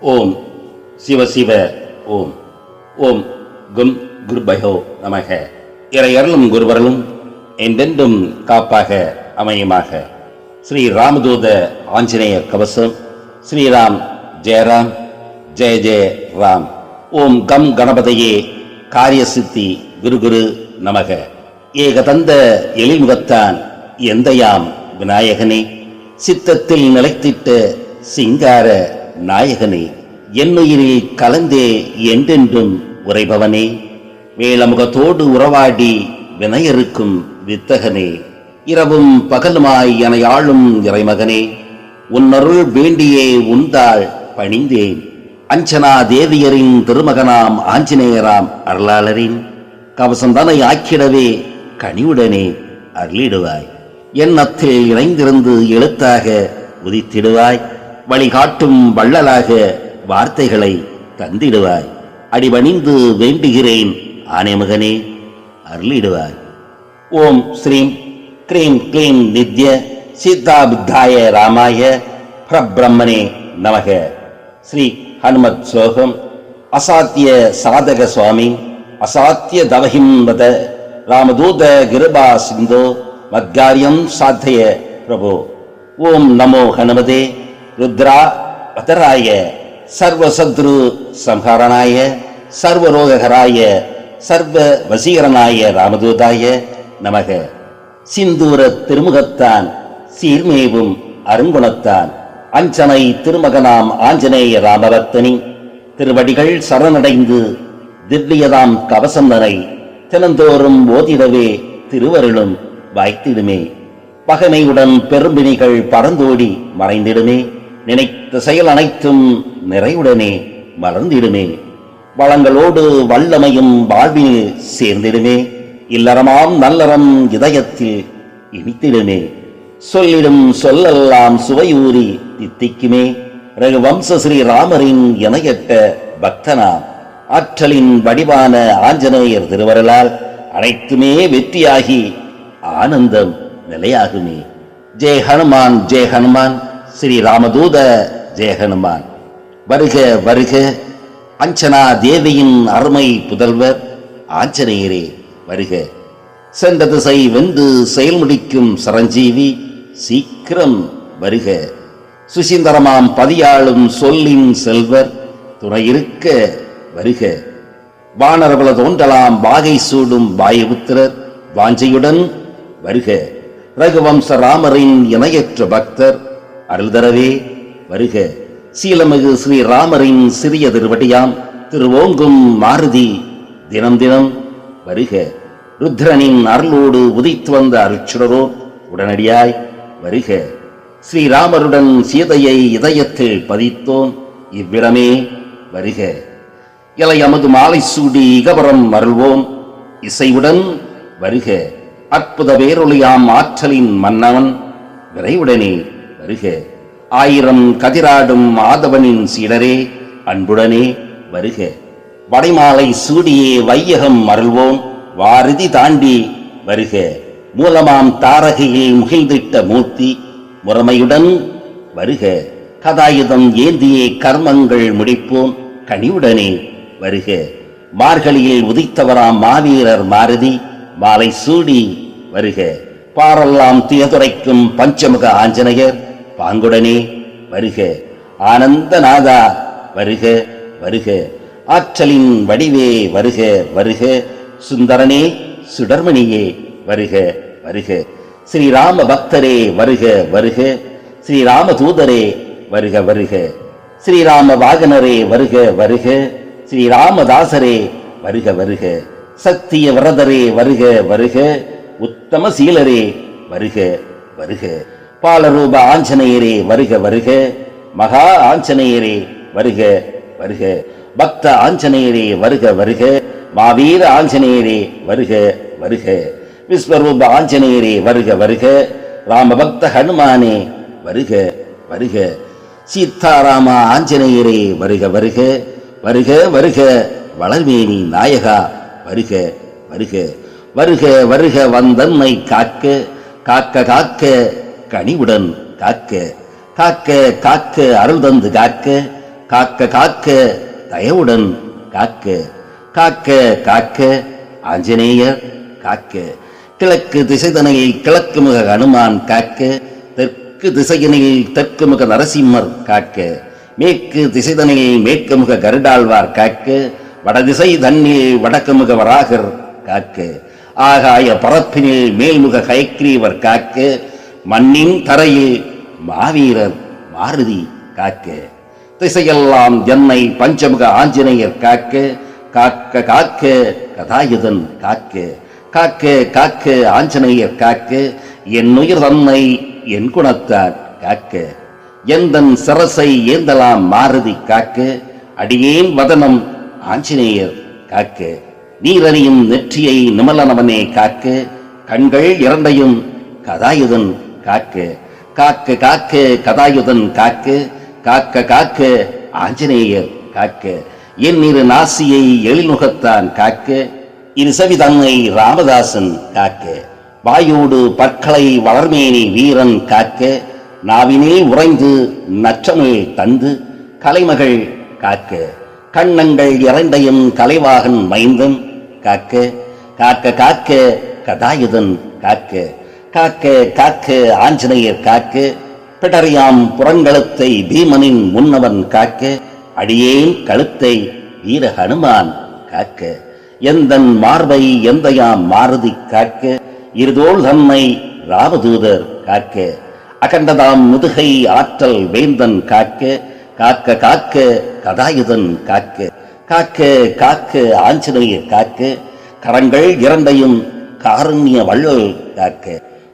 ஓம் சிவ சிவ ஓம். ஓம் கும் குருபயோ நமக. இறையருளும் குருவரலும் என்றென்றும் காப்பாக அமையுமாக. ஸ்ரீ ராமதூத ஆஞ்சநேய கவசம். ஸ்ரீராம் ஜெயராம். ஜெய ஜெய ராம். ஓம் கம் கணபதையே காரியசித்தி குரு குரு நமக. ஏகதந்த எழில்முகத்தான் எந்தையாம் விநாயகனே. சித்தத்தில் நிலைத்திட்ட சிங்கார நாயகனே என்னுயிரில் கலந்தே என்றென்றும் உறைபவனே. மேலமுகத்தோடு உறவாடி வினையருக்கும் வித்தகனே. இரவும் பகலுமாய் என ஆளும் இறைமகனே. உன்னருள் வேண்டியே உந்தாள் பணிந்தேன். அஞ்சனா தேவியரின் திருமகனாம் ஆஞ்சநேயராம் அருளாளரின். கவசந்தனை ஆக்கிடவே கனிவுடனே அருளிடுவாய். எண்ணத்தில் இணைந்திருந்து எழுத்தாக உதித்திடுவாய். வழிகாட்டும் வள்ளலாக வார்த்தைகளை தந்திடுவாய். அடிபணிந்து வேண்டுகிறேன் ஆனைமகனே அருளிடுவாய். ஓம் ஸ்ரீம் கிரீம் க்ளீம் நித்ய சீதா புத்தாய ராமாய பிரபிரம்மனே நமக. ஸ்ரீ ஹனுமத் சோகம் அசாத்திய சாதக சுவாமி அசாத்திய தவஹிம்பத ராமதூத கிருபா சிந்தோ மத்காரியம் சாத்தய பிரபு. ஓம் நமோ ஹனுமதே. ருத்ரா வதராய சர்வசத்ரு சம்ஹாரனாய சர்வரோககராய சர்வ வசீகரனாய ராமதூதாய நமக. சிந்தூர திருமுகத்தான் சீர்மேவும் அருங்குணத்தான் அஞ்சனை திருமகனாம் ஆஞ்சநேய ராமவர்த்தனி திருவடிகள் சரணடைந்து திவ்யதாம் கவசந்தனை தினந்தோறும் ஓதிடவே திருவருளும் வாய்த்திடுமே. பகமையுடன் பெரும்பிணிகள் பறந்தோடி மறைந்திடுமே. நினைத்த செயல் அனைத்தும் நிறைவுடனே மலர்ந்திடுமே வளங்களோடு வல்லமையும் வாழ்வில் சேர்ந்திடுமே. இல்லறமாம் நல்லறம் இதயத்தில் இனித்திடுமே. சொல்லிடும் சொல்லெல்லாம் சுவையூறி தித்திக்குமே. ரகுவம்ச ஸ்ரீ ராமரின் இணையற்ற பக்தனாம். ஆற்றலின் வடிவான ஆஞ்சநேயர் திருவருளால் அனைத்துமே வெற்றியாகி ஆனந்தம் நிலையாகுமே. ஜெய் ஹனுமான் ஜெய் ஹனுமான். ஸ்ரீ ராமதூத ஜெயஹனுமான் வருக வருக அஞ்சனா தேவியின் அருமை புதல்வர் ஆஞ்சநேயரே வருக. சென்ற திசை வெந்து செயல் முடிக்கும் சரஞ்சீவி சீக்கிரம் வருக. சுசீந்தரமாம் பதியாளும் சொல்லின் செல்வர் துணையிருக்க வருக. வானரவள தோன்றலாம் வாகை சூடும் வாயுபுத்திரர் வாஞ்சையுடன் வருக. ரகுவம்ச ராமரின் இணையற்ற பக்தர் அருள் தரவே. வருக. சீலமிகு ஸ்ரீ ராமரின் சிறிய திருவடியாம். திருவோங்கும் மாருதி. தினம் தினம் வருக. ருத்ரனின் அருளோடு உதித்து வந்த அருச்சுடரோ உடனடியாய் வருக. ஸ்ரீராமருடன் சீதையை இதயத்தில் பதித்தோம். இவ்விடமே வருக. இலை அமது மாலை சூடி இகபரம் அருள்வோம். இசைவுடன் வருக. அற்புத வேரொழியாம் ஆற்றலின் மன்னவன். விரைவுடனே வருக. ஆயிரம் கதிராடும் ஆதவனின் சீடரே அன்புடனே வருக. வடைமாலை சூடியே வையகம் மருள்வோம் வாரிதி தாண்டி வருக. மூலமாம் தாரகையில் முகிழ்ந்திட்ட மூர்த்தி முறைமையுடன் வருக. கதாயுதம் ஏந்தியே கர்மங்கள் முடிப்போம் கனிவுடனே வருக. மார்கழியில் உதித்தவராம் மாவீரர் மாருதி மாலை சூடி வருக. பாரெல்லாம் துயதுரைக்கும் பஞ்சமுக ஆஞ்சநேயர் பாங்குடனே வருக. ஆனந்தநாதா வருக வருக. ஆற்றலின் வடிவே வருக வருக. சுந்தரனே சுடர்மணியே வருக வருக. ஸ்ரீராம பக்தரே வருக வருக. ஸ்ரீராம தூதரே வருக வருக. ஸ்ரீராம வாகனரே வருக வருக. ஸ்ரீராமதாசரே வருக வருக. சக்திய விரதரே வருக வருக. உத்தம சீலரே வருக வருக. பாலரூப ஆஞ்சநேயரே வருக வருக மகா ஆஞ்சநேயரே வருக வருக பக்த ஆஞ்சநேயரே வருக வருக மாவீர ஆஞ்சநேயரே வருக வருக விஸ்வரூப ஆஞ்சநேயரே வருக வருக ராமபக்த ஹனுமானே வருக வருக சீத்தாராமா ஆஞ்சநேயரே வருக வருக வருக வருக வளர்மேனி நாயகா வருக வருக வருக வருக வந்தன்மை காக்க காக்க காக்க கனிவுடன் காக்க காக்க காக்க அருள் தந்து காக்க காக்க காக்க தயவுடன் காக்க காக்க காக்க ஆஞ்சநேயர் காக்க. கிழக்கு திசைதனையில் கிழக்கு முக ஹனுமான் காக்க தெற்கு திசையினில் தெற்கு முக நரசிம்மர் காக்க மேற்கு திசைதனையில் மேற்கு முக கருடாழ்வார் காக்க வடதிசை தன்னில் வடக்கு முக வராகர் காக்க ஆகாய பரப்பினில் மேல்முக ஹயக்ரீவர் காக்க மண்ணின் தரையில் மாவீரர் மாருதி காக்க. திசையெல்லாம் என்னை பஞ்சமுக ஆஞ்சநேயர் காக்க. காக்க காக்க கதாயுதன் காக்க. காக்க காக்க ஆஞ்சநேயர் காக்க. என் உயிர் தன்னை என் குணத்தார் காக்க. எந்தன் சரசை ஏந்தலாம் மாருதி காக்க. அடியேன் வதனம் ஆஞ்சநேயர் காக்க. நீரணியும் நெற்றியை நிமலனவனே காக்க. கண்கள் இரண்டையும் கதாயுதன் காக்க. காக்க காக்கு கதாயுதன் காக்கு. காக்க காக்க ஆஞ்சநேயர் காக்க. என் இரு நாசியை எழில்முகத்தான் காக்க. இரு செவிதன்னை ராமதாசன் காக்க. வாயோடு பற்களை வளர்மேனி வீரன் காக்க. நாவினே உறைந்து நற்றமிழ் தந்து கலைமகள் காக்க. கண்ணங்கள் இரண்டையும் கலைவாகன் மைந்தன் காக்க. காக்க காக்க கதாயுதன் காக்க. காக்க காக்க ஆஞ்சநேயர் காக்க பிடறியாம் புறங்கழுத்தை பீமனின் முன்னவன் காக்க அடியேன் கழுத்தை வீர ஹனுமான் காக்க. எந்தன் மார்பை எந்தையாம் மாருதி காக்க இருதோள் தன்னை ராமதூதர் காக்க. அகண்டதாம் முதுகை ஆற்றல் வேந்தன் காக்க காக்க காக்க கதாயுதன் காக்க. காக்க காக்க ஆஞ்சநேயர் காக்க கரங்கள் இரண்டையும் காருண்ய வள்ளல் காக்க.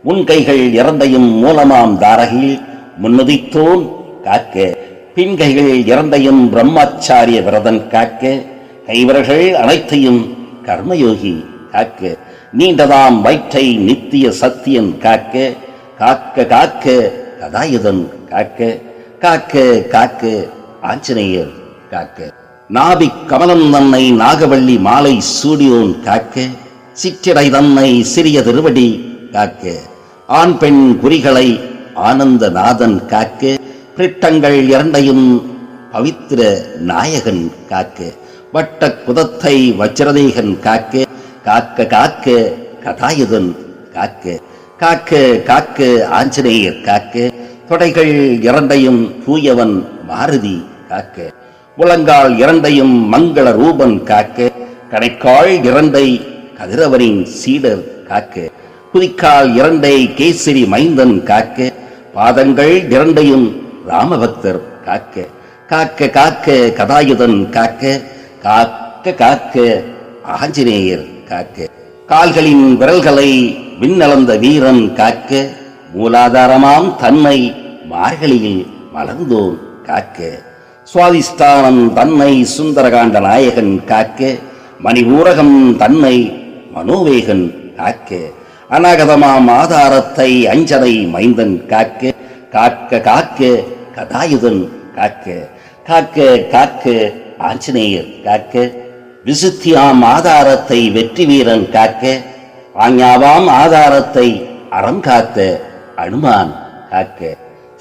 உன் கைகள் இரண்டையும் மூலமாம் தாரகில் முன்னுதித்தோன் காக்க. பின் கைகள் இரண்டையும் பிரம்மாச்சாரிய விரதன் காக்க. கைவர்கள் அனைத்தையும் கர்மயோகி காக்க. நீண்டதாம் வயிற்றை நித்திய சத்தியன் காக்க. காக்க காக்க கதாயுதன் காக்க. காக்க காக்க ஆஞ்சநேயர் காக்க. நாபி கமலம் தன்னை நாகவள்ளி மாலை சூடியோன் காக்க. சிற்றிடை தன்னை சிறிய திருவடி காக்க. ஆண் பெண் குறிகளை ஆனந்த நாதன் காக்க பிரிட்டங்கள் இரண்டையும் பவித்திர நாயகன் காக்க வட்ட குதத்தை வஜ்ரதேகன் காக்க காக்க காக்க கதாயுதன் காக்க காக்க காக்க ஆஞ்சநேயர் காக்க தொடைகள் இரண்டையும் தூயவன் மாருதி காக்க முழங்கால் இரண்டையும் மங்கள ரூபன் காக்க கடைக்கால் இரண்டை கதிரவனின் சீடர் காக்க குதிக்கால் இரண்டை கேசரி மைந்தன் காக்க பாதங்கள் இரண்டையும் ராமபக்தர் காக்க. காக்க காக்க கதாயுதன் காக்க காக்க காக்க ஆஞ்சநேயர் காக்க. கால்களின் விரல்களை விண்ணளந்த வீரன் காக்க மூலாதாரமாம் தன்னை மார்கழியில் மலர்ந்தோன் காக்க. சுவாதிஸ்தானம் தன்னை சுந்தரகாண்ட நாயகன் காக்க மணி ஊரகம் தன்னை மனோவேகன் காக்க. அநாகதமாம் ஆதாரத்தை அஞ்சனை மைந்தன் காக்க காக்க காக்க கதாயுதன் காக்க காக்க காக்க ஆஞ்சநேயர் காக்க விசுத்தியாம் ஆதாரத்தை வெற்றி வீரன் காக்க ஆஞ்ஞாவாம் ஆதாரத்தை அறம் காத்த அனுமான் காக்க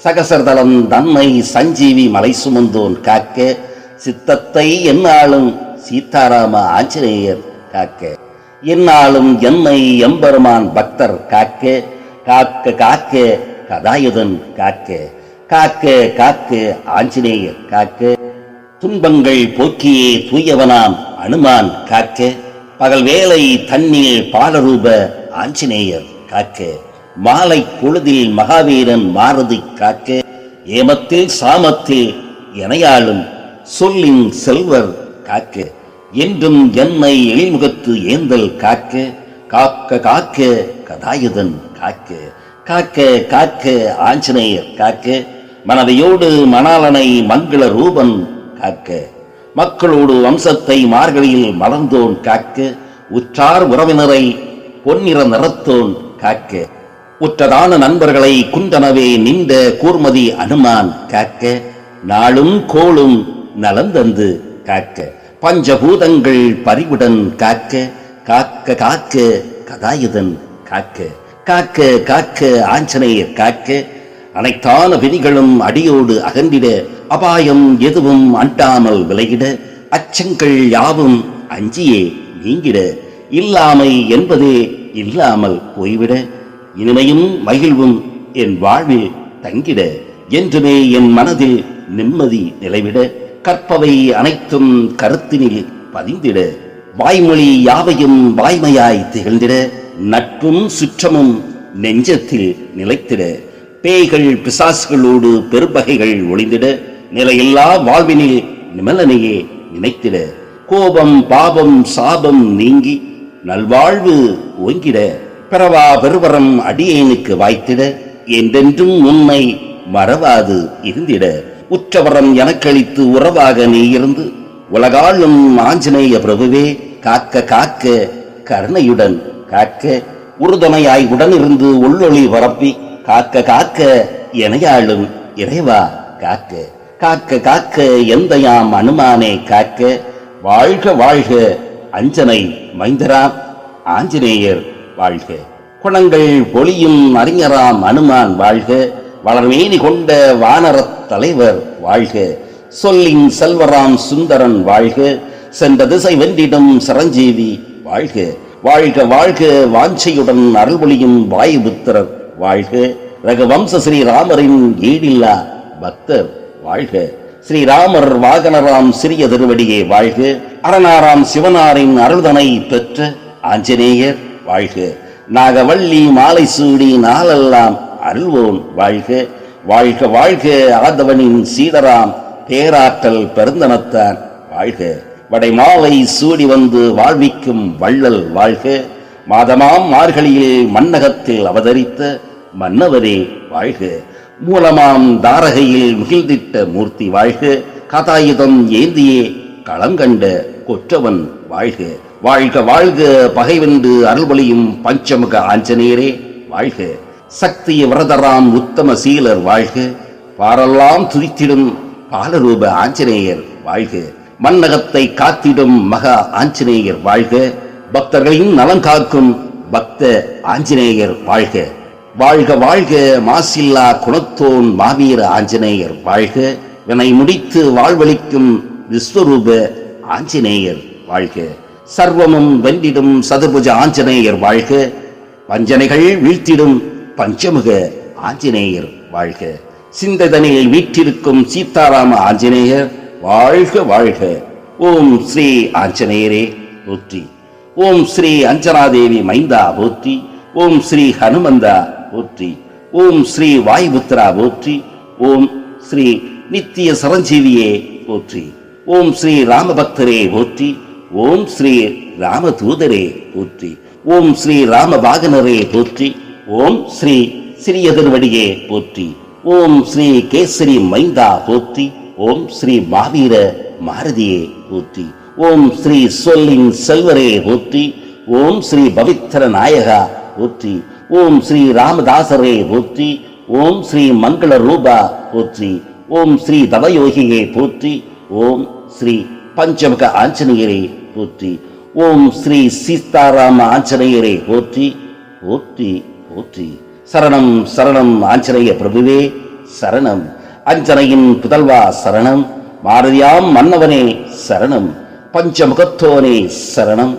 சகசர்தலம் தன்னை சஞ்சீவி மலை சுமந்தோன் காக்க சித்தத்தை என்னாலும் சீதாராம ஆஞ்சநேயர் காக்க. என்னாலும் என்னை எம்பெருமான் பக்தர் காக்க காக்க காக்க கதாயுதன் காக்க காக்க காக்க ஆஞ்சநேயர் காக்க துன்பங்கள் போக்கியே தூயவனாம் அனுமான் காக்க பகல் வேலை தண்ணீர் பாலரூப ஆஞ்சநேயர் காக்க மாலை பொழுதில் மகாவீரன் மாரதி காக்க ஏமத்தில் சாமத்தில் எனையாளும் சொல்லின் செல்வர் காக்க என்றும் என்னை எழில்முகத்து ஏந்தல் காக்க காக்க காக்க கதாயுதன் காக்க காக்க காக்க ஆஞ்சநேயர் காக்க மனதையோடு மணாலனை மங்கள ரூபன் காக்க மக்களோடு வம்சத்தை மார்கழியில் மலர்ந்தோன் காக்க உற்றார் உறவினரை பொன்னிற நிறத்தோன் காக்க உற்றதான நண்பர்களை குண்டனவே நின்ற கூர்மதி அனுமான் காக்க நாளும் கோளும் நலந்தந்து காக்க. பஞ்சபூதங்கள் பறிவுடன் காக்க காக்க காக்க கதாயுதன் காக்க. காக்க காக்க ஆஞ்சநேயர் காக்க. அனைத்தான விதிகளும் அடியோடு அகன்றிட அபாயம் எதுவும் அண்டாமல் விலகிட அச்சங்கள் யாவும் அஞ்சியே நீங்கிட. இல்லாமை என்பதே இல்லாமல் போய்விட. இனிமையும் மகிழ்வும் என் வாழ்வில் தங்கிட. என்றுமே என் மனதில் நிம்மதி நிலைவிட. கற்பவை அனைத்தும் கருத்தினில் பதிந்திட வாய்மொழி யாவையும் வாய்மையாய் திகழ்ந்திட நட்பும் சுற்றமும் நெஞ்சத்தில் நிலைத்திட பேய்கள் பிசாசுகளோடு பெரும்பகைகள் ஒளிந்திட நிலையில்லா வாழ்வினில் நிமலனையே நினைத்திட கோபம் பாபம் சாபம் நீங்கி நல்வாழ்வு ஓங்கிட பிறவா பெருவரம் அடியேனுக்கு வாய்த்திட என்றென்றும் உண்மை மறவாது இருந்திட. உற்றவரம் எனக்களித்து உறவாக நீ இருந்து உலகாளும் ஆஞ்சநேய பிரபுவே காக்க காக்க கருணையுடன் காக்க உறுதுணையாய் உடனிருந்து உள்ளொளி பரப்பி காக்க காக்க எனையாளும் இறைவா காக்க காக்க காக்க எந்த யாம் அனுமானே காக்க வாழ்க வாழ்க அஞ்சனை மைந்தராம் ஆஞ்சநேயர் வாழ்க. குணங்கள் ஒளியும் அறிஞராம் அனுமான் வாழ்க. வளர்மேனி கொண்ட வானரத் தலைவர் வாழ்க. சொல்லின் செல்வராம் சுந்தரன் வாழ்க. சென்ற திசை வென்றிடும் சரஞ்சீவி வாழ்க. வாழ்க வாழ்க வாஞ்சையுடன் அருள்மொழியும் வாயுபுத்திரர் வாழ்க. ரகுவம்ச ஸ்ரீராமரின் ஈடில்லா பக்தர் வாழ்க. ஸ்ரீராமர் வாகனராம் சிறிய திருவடியே வாழ்க. அரணாராம் சிவனாரின் அருள்தனை பெற்ற ஆஞ்சநேயர் வாழ்க. நாகவள்ளி மாலை சூடி நாளெல்லாம் அல்வோன் வாழ்க வாழ்க வாழ்க ஆதவனின் சீதராம் பேராற்றல் பெருந்தனத்தான். வாழ்க. வடைமாலை சூடி வந்து வாழ்விக்கும் வள்ளல் வாழ்க. மாதமாம் மார்கழியில் மன்னகத்தில் அவதரித்த மன்னவரே வாழ்க. மூலமாம் தாரகையில் முகிழ்ந்திட்ட மூர்த்தி வாழ்க. கதாயுதம் ஏந்தியே களங்கண்ட கொற்றவன் வாழ்க. வாழ்க வாழ்க பகைவென்று அருள்வழியும் பஞ்சமுக ஆஞ்சநேயரே வாழ்க. சக்திய விரதராம் உத்தம சீலர் வாழ்க பாரெல்லாம் துதித்திடும் பாலரூப ஆஞ்சநேயர் வாழ்க மன்னகத்தை காத்திடும் மகா ஆஞ்சநேயர் வாழ்க பக்தர்களையும் நலம் காக்கும் பக்த ஆஞ்சநேயர் வாழ்க. வாழ்க வாழ்க மாசில்லா குணத்தோன் மாவீர ஆஞ்சநேயர் வாழ்க வினை முடித்து வாழ்வளிக்கும் விஸ்வரூப ஆஞ்சநேயர் வாழ்க. சர்வமும் வென்றிடும் சதுர்புஜ ஆஞ்சநேயர் வாழ்க வஞ்சனைகள் வீழ்த்திடும் பஞ்சமுக ஆஞ்சநேயர் வாழ்க. சிந்ததனில் வீற்றிருக்கும் சீதாராம ஆஞ்சநேயர் வாழ்க வாழ்க. ஓம் ஸ்ரீ ஆஞ்சநேயரே போற்றி. ஓம் ஸ்ரீ அஞ்சனாதேவி மைந்தா போற்றி. ஓம் ஸ்ரீ ஹனுமந்தா போற்றி. ஓம் ஸ்ரீ வாயுபுத்ரா போற்றி. ஓம் ஸ்ரீ நித்திய சரஞ்சீவியே போற்றி. ஓம் ஸ்ரீ ராமபக்தரே போற்றி. ஓம் ஸ்ரீ ராமதூதரே போற்றி. ஓம் ஸ்ரீ ராமபாகனரே போற்றி. ஓம் ஸ்ரீ சிறிய போற்றி ஓம் ஸ்ரீ கேசரி மைந்தா போற்றி ஓம் ஸ்ரீ மாவீர மாரதியே போற்றி ஓம் ஸ்ரீ சொல்லின் செல்வரே போற்றி ஓம் ஸ்ரீ பவித்திர நாயகா போற்றி ஓம் ஸ்ரீ ராமதாசரே போற்றி ஓம் ஸ்ரீ மங்கள ரூபா போற்றி ஓம் ஸ்ரீ தவயோகியே போற்றி ஓம் ஸ்ரீ பஞ்சமுக ஆஞ்சநேயரே போற்றி ஓம் ஸ்ரீ சீதாராம ஆஞ்சநேயரே போற்றி போற்றி போற்றி. சரணம் சரணம் ஆஞ்சநேய பிரபுவே சரணம். அஞ்சனையின் புதல்வா சரணம். மாரதியாம் மன்னவனே சரணம். பஞ்சமுகத்தோனே சரணம்.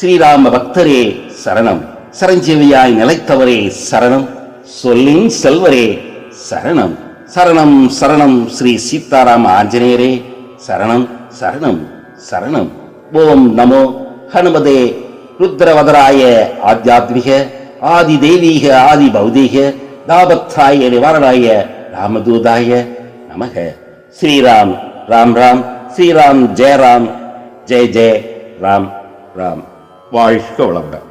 ஸ்ரீராம பக்தரே சரணம். சரஞ்சீவியாய் நிலைத்தவரே சரணம். சொல்லின் செல்வரே சரணம். சரணம் சரணம் ஸ்ரீ சீதாராம ஆஞ்சநேயரே சரணம் சரணம் சரணம். ஓம் நமோ. ஹனுமதே. ருத்ரவதராய ஆத்தியாத்மிக ஆதி தெய்வீக ஆதி பௌதீக தாபத்தாய நிவாரணாய ராமதூதாய நமக. ஸ்ரீராம் ராம் ராம் ஸ்ரீராம் ஜெயராம் ஜெய ஜெய ராம் ராம். வாழ்க வளமுடன்.